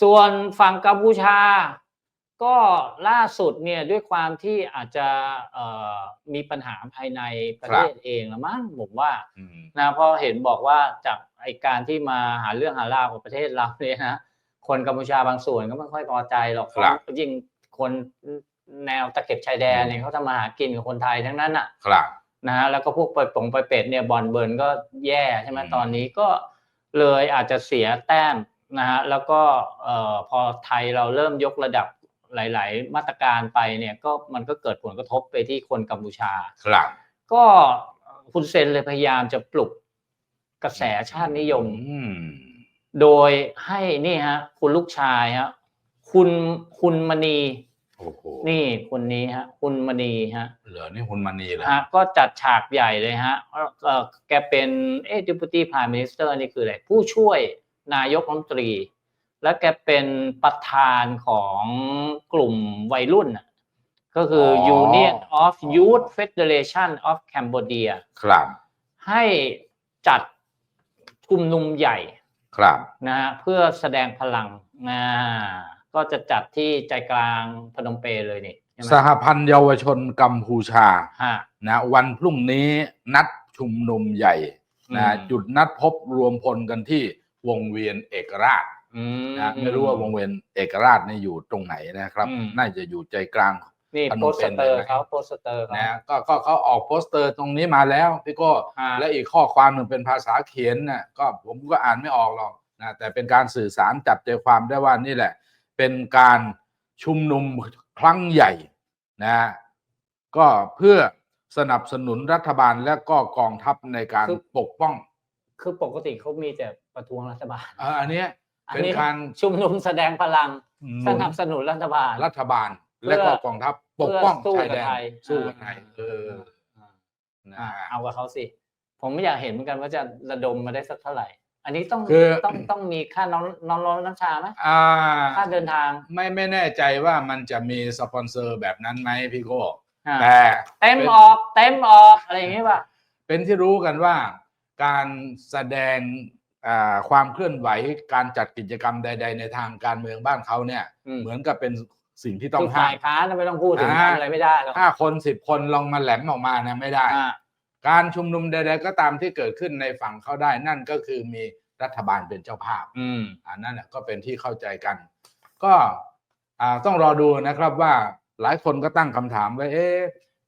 ส่วนฝั่งกัมพูชา ก็ล่าสุดเนี่ยด้วยความที่อาจจะเอ่อมีปัญหาภายในประเทศเองละมั้งผมว่าอืมนะเพราะเห็นบอกว่าจากไอการที่มาหาเรื่องหาราวของประเทศเราเนี่ยนะคนกัมพูชาบางส่วนก็ไม่ค่อยพอใจหรอกเพราะยิ่งคนแนวตะเข็บชายแดนเนี่ยเขาทำมาหากินกับคนไทยทั้งนั้นอะครับนะฮะแล้วก็พวกไปปงไปเป็ดเนี่ยบอลเบิร์นก็แย่ใช่ไหมอืมตอนนี้ก็เลยอาจจะเสียแต้ม นะฮะแล้วก็เอ่อพอไทยเราเริ่มยกระดับหลาย ๆ มาตรการไปเนี่ยก็มันก็เกิดผลกระทบไปที่คนกัมพูชาครับก็คุณเซนเลยพยายามจะปลุกกระแสชาตินิยมอืมโดยให้นี่ฮะ คุณลูกชายฮะคุณคุณมณีโอ้โหนี่คนนี้ฮะ คุณมณีฮะเหลือนี่คุณมณีเหรอฮะก็จัดฉากใหญ่เลยฮะเอ่อเอ่อแกเป็นเอ๊ะ deputy prime minister นี่คืออะไรผู้ช่วย นายกรัฐมนตรี และแกเป็นประธานของกลุ่มวัยรุ่นน่ะก็คือ Union of Youth Federation of Cambodia ครับให้จัดชุมนุมใหญ่ครับนะฮะเพื่อแสดงพลังนะก็จะจัดที่ใจกลางพนมเปญเลยนี่ใช่ไหมสหพันธ์เยาวชนกัมพูชาฮะนะวันพรุ่งนี้นัดชุมนุมใหญ่นะอืมจุดนัดพบรวมพลกันที่ วงเวียนเอกราชอืมนะไม่รู้ว่าวงเวียนเอกราชนี่อยู่ตรงไหนนะครับอืมน่าจะอยู่ใจกลางนี่พนโปมสเปญเตอร์เลยนะเขาโปสเตอร์เขานะก็ก็เขาออกโปสเตอร์ตรงนี้มาแล้วพี่โก้ฮะและอีกข้อความหนึ่งเป็นภาษาเขียนนะก็ผมก็อ่านไม่ออกหรอกนะแต่เป็นการสื่อสารจับใจความได้ว่านี่แหละ เป็นการชุมนุมครั้งใหญ่นะก็เพื่อสนับสนุนรัฐบาลและก็กองทัพในการปกป้อง คือปกติเขามีแต่ประท้วงรัฐบาลเอ่ออันเนี้ยอันเป็นนี้การชุมนุมแสดงพลังหสนุนนับสนุนรัฐบาล รัฐบาลและก็กองทัพปกป้องเพื่อสู้ชายกับแดนไทยสู้กับไทยเออนะอ่าฮะเอากับเขาสิ ผมไม่อยากเห็นเหมือนกันว่าจะระดมมาได้สักเท่าไหร่ อันนี้ต้องคือต้องต้องมีค่าน้องน้องร้อนน้ำชาไหมอ่าค่าเดินทาง ไม่ไม่แน่ใจว่ามันจะมีสปอนเซอร์แบบนั้นไหมพี่โก้อ่าแต่เต็มเป็นออกเต็มออกอะไรอย่างนี้ป่ะเป็นที่รู้กันว่า การแสดงอ่าความเคลื่อนไหวการจัดกิจกรรมใด ๆ ในทางการเมืองบ้านเขาเนี่ยอืมเหมือนกับเป็นสิ่งที่ต้อคืงอห้าฝ่ามยค้านไม่ต้องพูดถึงอ่าทำอะไรไม่ได้หรอกห้าคนสิบคนลองมาแหลมออกมาเนี่ยไม่ได้อ่าการชุมนุมใด ๆ ก็ตามที่เกิดขึ้นในฝั่งเขาได้นั่นก็คือมีรัฐบาลเป็นเจ้าภาพ อืมอันนั้นน่ะก็เป็นที่เข้าใจกัน ก็อ่าต้องรอดูนะครับว่าหลายคนก็ตั้งคำถามว่าเอ๊ะ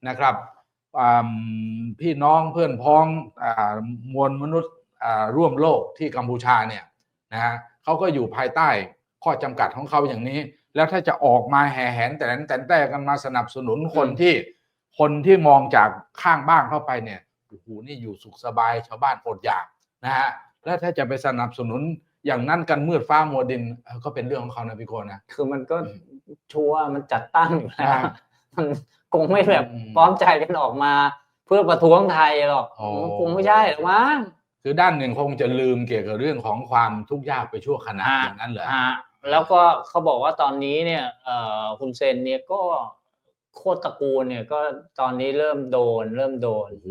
นะครับอ่า พี่น้องเพื่อนพ้องอามวลมนุษย์อ่าร่วมโลกที่กัมพูชาเนี่ยนะฮะเขาก็อยู่ภายใต้ข้อจำกัดของเขาอย่างนี้ แล้วถ้าจะออกมาแห่แหนแต่นแต่นแต่กันมาสนับสนุนคนอืมที่คนที่มองจากข้างบ้านเข้าไปเนี่ยโอ้โหนี่อยู่สุขสบายชาวบ้านอดอยากนะฮะแล้วถ้าจะไปสนับสนุนอย่างนั้นกันมืดฟ้ามัวดินเอ่อก็เป็นเรื่องของเขานะพี่โกนะคือมันก็ชัวร์มันจัดตั้งอยู่แล้วอ่ามัน คงไม่แบบอืมพร้อมใจกันออกมา เพื่อประท้วงไทยหรอกโอ้มันคงไม่ใช่หรอกมั้งคือด้านหนึ่งคงจะลืมเกี่ยวกับเรื่องของความทุกข์ยากไปชั่วขณะอ่าอย่างนั้นเหรอฮะแล้วก็เขาบอกว่าตอนนี้เนี่ยเอ่อคุณเซนเนี่ยก็โคตรตระกูลเนี่ยก็ตอนนี้เริ่มโดน เริ่มโดนโอ้โห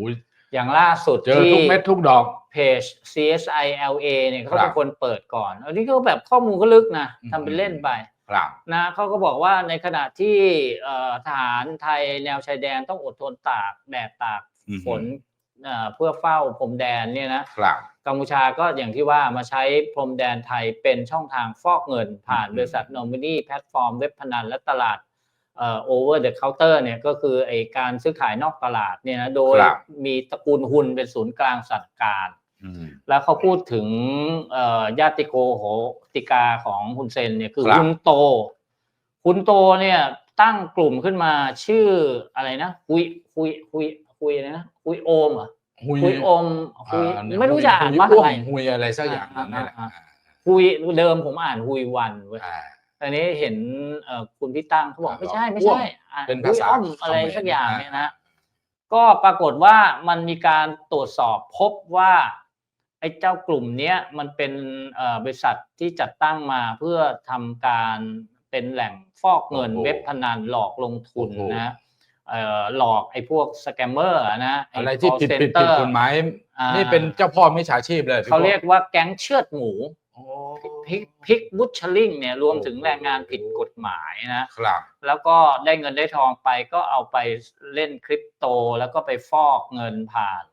อย่างล่าสุดเจอทุกเม็ดทุกดอกเพจ CSI LA เนี่ยเขาครับเป็นคนเปิดก่อน อันนี้ก็แบบข้อมูลก็ลึกนะอืมทำเป็นเล่นไป ครับนะเขาก็บอกว่าในขณะที่เอ่อทหารไทยแนวชายแดนต้องอดทนตากแดดตากอือฮึฝนเอ่อเพื่อเฝ้าพรมแดนเนี่ยนะครับกัมพูชาก็อย่างที่ว่ามาใช้พรมแดนไทยเป็นช่องทางฟอกเงิน ผ่านอืมบริษัทโนมินีแพลตฟอร์มเว็บพนันและตลาดเอ่อ over the counter เนี่ยก็คือไอการซื้อขายนอกตลาดเนี่ยนะโดยครับมีตระกูลฮุนเป็นศูนย์กลางสั่งการอืม แล้วเขาพูดถึงเอ่อญาติโกโหติกาของฮุนเซนเนี่ยคือครับฮุนโตฮุนโตเนี่ยตั้งกลุ่มขึ้นมาชื่ออะไรนะคุยคุยคุยคุยอะไรนะคุยโอมเหรอะหุยคุยโอมคุยอ่าเนี่ยไม่รู้จะอ่านว่าหุยอะไรหุยอะไรสักอย่างนั่นแหละอ่าอ่าคุยเดิมผมอ่านฮุยวันเว้ยอ่าตอนนี้เห็นเอ่อคุณพี่ตั้งเขาบอกอ่าไม่ใช่ไม่อ้วมใช่อะเป็นภาษาฮุยอ้อมอะไรเขมรสักอย่างอ่าเนี่ยนะก็ปรากฏว่ามันมีการตรวจสอบพบว่า ไอ้เจ้ากลุ่มเนี้ยมันเป็นเอ่อบริษัทที่จัดตั้งมาเพื่อทำการเป็นแหล่งฟอกเงินโอ้โหเว็บพนันหลอกลงทุนโอ้โหนะเอ่อหลอกไอ้พวกสแกมเมอร์นะอะไรที่ call ผิดผิดผิด center กฎหมายอ่านี่นี่เป็นเจ้าพ่อมิจฉาชีพเลยพี่เขาโก้เรียกว่าแก๊งเชือดหมูโอ้พิกพิกบุชลิงเนี่ยรวมถึงแรงงานผิดกฎหมายนะครับแล้วก็ได้เงินได้ทองไปก็เอาไปเล่นคริปโต แล้วก็ไปฟอกเงินผ่าน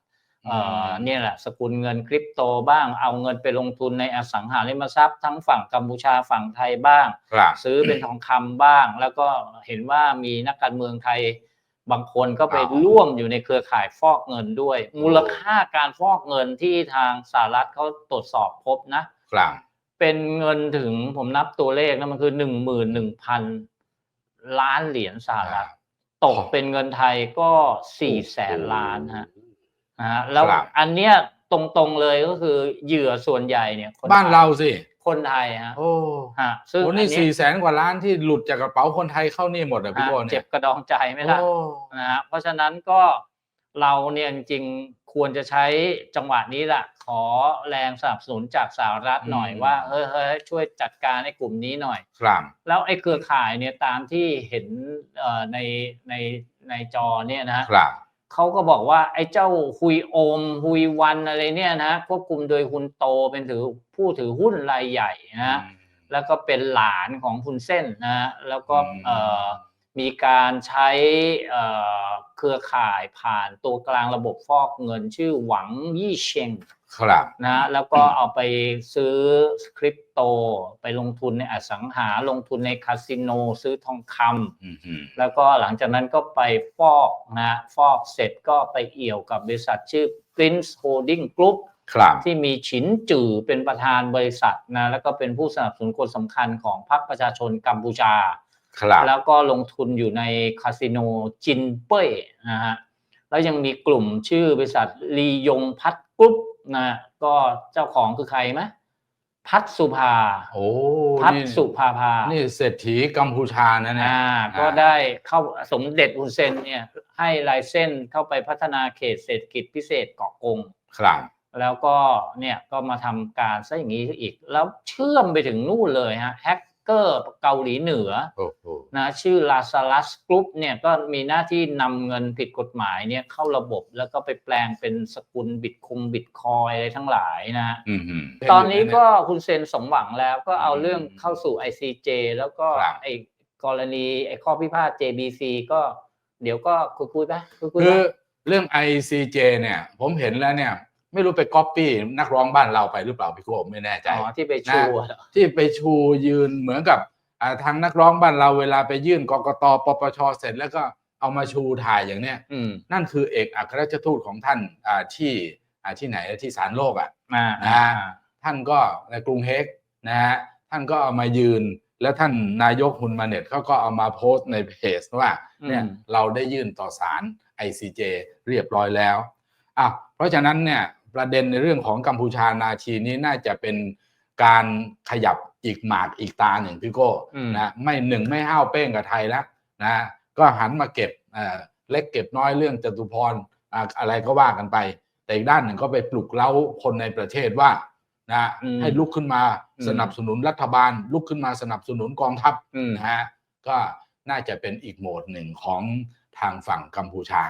เอ่อเนี่ยแหละสกุลเงินคริปโตบ้าง เอาเงินไปลงทุนในอสังหาริมทรัพย์ทั้งฝั่งกัมพูชาฝั่งไทยบ้างครับซื้อเป็นทองคำบ้าง แล้วก็เห็นว่ามีนักการเมืองไทยบางคนก็ไปอ๋อร่วมอยู่ในเครือข่ายฟอกเงินด้วย มูลค่าการฟอกเงินที่ทางสหรัฐเขาตรวจสอบพบนะครับเป็นเงินถึงผมนับตัวเลขนะมันคือหนึ่งหมื่นหนึ่งพันล้านเหรียญสหรัฐตกเป็นเงินไทยก็สี่แสนล้านฮะ นะฮะแล้วครับ อันเนี้ยตรงๆเลยก็คือเหยื่อส่วนใหญ่เนี่ยคนบ้านเราสิ คนไทยฮะโอ้ฮะซึ่งโหอันนี่เนี้ยสี่แสนกว่าล้านที่หลุดจากกระเป๋าคนไทยเข้านี่หมดอะพี่ฮะโก้เนี่เจ็ยบกระดองใจไหมล่ะ โอ้นะฮะเพราะฉะนั้นก็เราเนี่ยจริงๆควรจะใช้จังหวะนี้แหละขอแรงสนับสนุนจากสหรัฐหน่อยว่าเฮ้ยเฮ้ยช่วยจัดการในกลุ่มนี้หน่อย ครับ แล้วไอ้เครือข่ายเนี่ยตามที่เห็นเอ่อในในในจอเนี่ยนะฮะครับ เขาก็บอกว่าไอ้เจ้าฮุยโอมฮุยวันอะไรเนี่ยนะควบคุมโดยฮุนโตเป็นถือผู้ถือหุ้นรายใหญ่นะฮะแล้วก็เป็นหลานของคุณเส้นนะฮะแล้วก็อืมเอ่อ มีการใช้เอ่อเครือข่ายผ่านตัวกลางระบบฟอกเงินชื่อหวังยี่เชงครับนะแล้วก็เอาไปซื้อคริปโต ไปลงทุนในอสังหาลงทุนในคาสิโนซื้อทองคำอืมอืมแล้วก็หลังจากนั้นก็ไปฟอกนะฟอกเสร็จก็ไปเอี่ยวกับบริษัทชื่อ Prince Holding Group ครับที่มีฉินจื่อเป็นประธานบริษัทนะแล้วก็เป็นผู้สนับสนุนคนสำคัญของพรรคประชาชนกัมพูชาครับ แล้วก็ลงทุนอยู่ในคาสิโนจินเป้ยนะฮะแล้วยังมีกลุ่มชื่อบริษัทลียงพัฒกรุ๊ปนะก็เจ้าของคือใครไหมพัฒสุภาโอ้พัฒนี่สุภาภา นี่เศรษฐีกัมพูชานะเนี่ยอ่าก็ได้เข้าสมเด็จอุนเซนเนี่ยให้ลายเส้นเข้าไปพัฒนาเขตเศรษฐกิจพิเศษเกาะกงครับแล้วก็เนี่ยก็มาทำการซะอย่างนี้อีก แล้วเชื่อมไปถึงนู่นเลยฮะแฮก เกอร์เกาหลีเหนือโอ้โหนะชื่อ Lazarus Group เนี่ยก็มีหน้าที่นำเงินผิดกฎหมายเนี่ยเข้าระบบแล้วก็ไปแปลงเป็นสกุลบิตคงบิตคอยอะไรทั้งหลายนะฮะอืมอืมตอนนี้ก็คุณเซนสมหวังแล้วก็เอาเรื่องเข้าสู่ ICJ แล้วก็ครับไอ้กรณีไอ้ข้อพิพาท JBC ก็เดี๋ยวก็คุยคุยๆไปคุยคุยๆคือไปเรื่อง ICJ เนี่ยผมเห็นแล้วเนี่ย ไม่รู้ไปก๊อปปี้นักร้องบ้านเราไปหรือเปล่าพี่โก้ไม่แน่ใจอ๋อที่ไปชูอะเหรอที่ไปชูยืนเหมือนกับอ่าทางนักร้องบ้านเราเวลาไปยื่นกกตปปชเสร็จแล้วก็เอามาชูถ่ายอย่างเนี้ยอืมนั่นคือเอกอัครราชทูตของท่านอ่าที่อ่าที่ไหนที่ศาลโลกอะอ่านะอ่าฮะท่านก็ในกรุงเฮกนะฮะท่านก็เอามายืนแล้วท่านนายกฮุนมาเน็ตเขาก็เอามาโพสต์ในเพจว่าเนี่ยเราได้ยื่นต่อศาล ICJ เรียบร้อยแล้วอะเพราะฉะนั้นเนี่ย ประเด็นในเรื่องของกัมพูชานาชีนี้น่าจะเป็นการขยับอีกหมากอีกตาหนึ่งพี่โก้อืมนะไม่หนึ่งไม่ห้าวเป้งกับไทยแล้วนะก็หันมาเก็บเอ่อเล็กเก็บน้อยเรื่องจตุพรอะอะไรก็ว่ากันไป แต่อีกด้านหนึ่งก็ไปปลุกเล้าคนในประเทศว่านะอืมให้ลุกขึ้นมาอืมสนับสนุนรัฐบาล ลุกขึ้นมาสนับสนุนกองทัพอืมนะฮะก็น่าจะเป็นอีกโหมดหนึ่งของทางฝั่งกัมพูชา